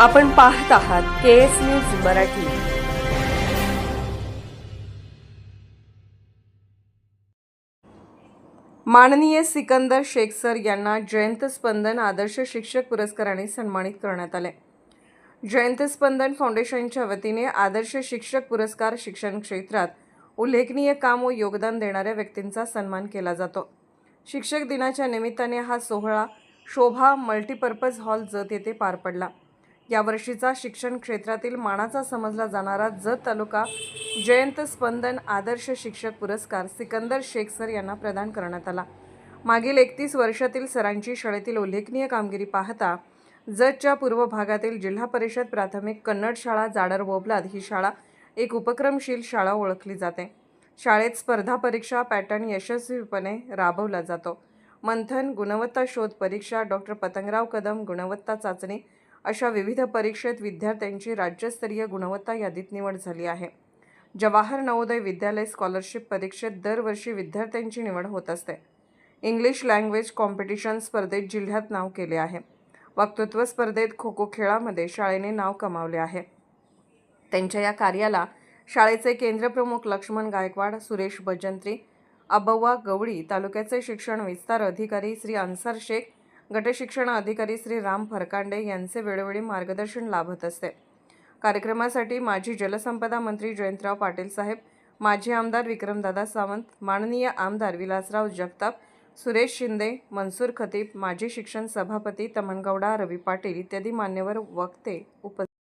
आपण पाहत आहात के एस न्यूज मराठी. माननीय सिकंदर शेख सर यांना जयंत स्पंदन आदर्श शिक्षक पुरस्काराने सन्मानित करण्यात आले. जयंत स्पंदन फाउंडेशनच्या वतीने आदर्श शिक्षक पुरस्कार शिक्षण क्षेत्रात उल्लेखनीय काम व योगदान देणाऱ्या व्यक्तींचा सन्मान केला जातो. शिक्षक दिनाच्या निमित्ताने हा सोहळा शोभा मल्टीपर्पज हॉल जत येथे पार पडला. यावर्षीचा शिक्षण क्षेत्रातील मानाचा समजला जाणारा जत तालुका जयंत स्पंदन आदर्श शिक्षक पुरस्कार सिकंदर शेख सर यांना प्रदान करण्यात आला. मागील एकतीस वर्षातील सरांची शाळेतील उल्लेखनीय कामगिरी पाहता जतच्या पूर्व भागातील जिल्हा परिषद प्राथमिक कन्नड शाळा जाडर बोबलाद ही शाळा एक उपक्रमशील शाळा ओळखली जाते. शाळेत स्पर्धा परीक्षा पॅटर्न यशस्वीपणे राबवला जातो. मंथन गुणवत्ता शोध परीक्षा डॉक्टर पतंगराव कदम गुणवत्ता चाचणी अशा विविध परीक्षेत विद्यार्थ्यांची राज्यस्तरीय गुणवत्ता यादीत निवड झाली आहे. जवाहर नवोदय विद्यालय स्कॉलरशिप परीक्षेत दरवर्षी विद्यार्थ्यांची निवड होत असते. इंग्लिश लँग्वेज कॉम्पिटिशन स्पर्धेत जिल्ह्यात नाव केले आहे. वक्तृत्व स्पर्धेत खो खो खेळामध्ये शाळेने नाव कमावले आहे. त्यांच्या या कार्याला शाळेचे केंद्रप्रमुख लक्ष्मण गायकवाड सुरेश भजंत्री अबव्वा गवळी तालुक्याचे शिक्षण विस्तार अधिकारी श्री अन्सार शेख गटशिक्षण अधिकारी श्री राम फरकांडे यांचे वेळोवेळी मार्गदर्शन लाभत असते. कार्यक्रमासाठी माजी जलसंपदा मंत्री जयंतराव पाटील साहेब माजी आमदार विक्रमदादा सावंत माननीय आमदार विलासराव जगताप सुरेश शिंदे मनसूर खतीब माजी शिक्षण सभापती तमनगौडा रवी पाटील इत्यादी मान्यवर वक्ते उपस्थित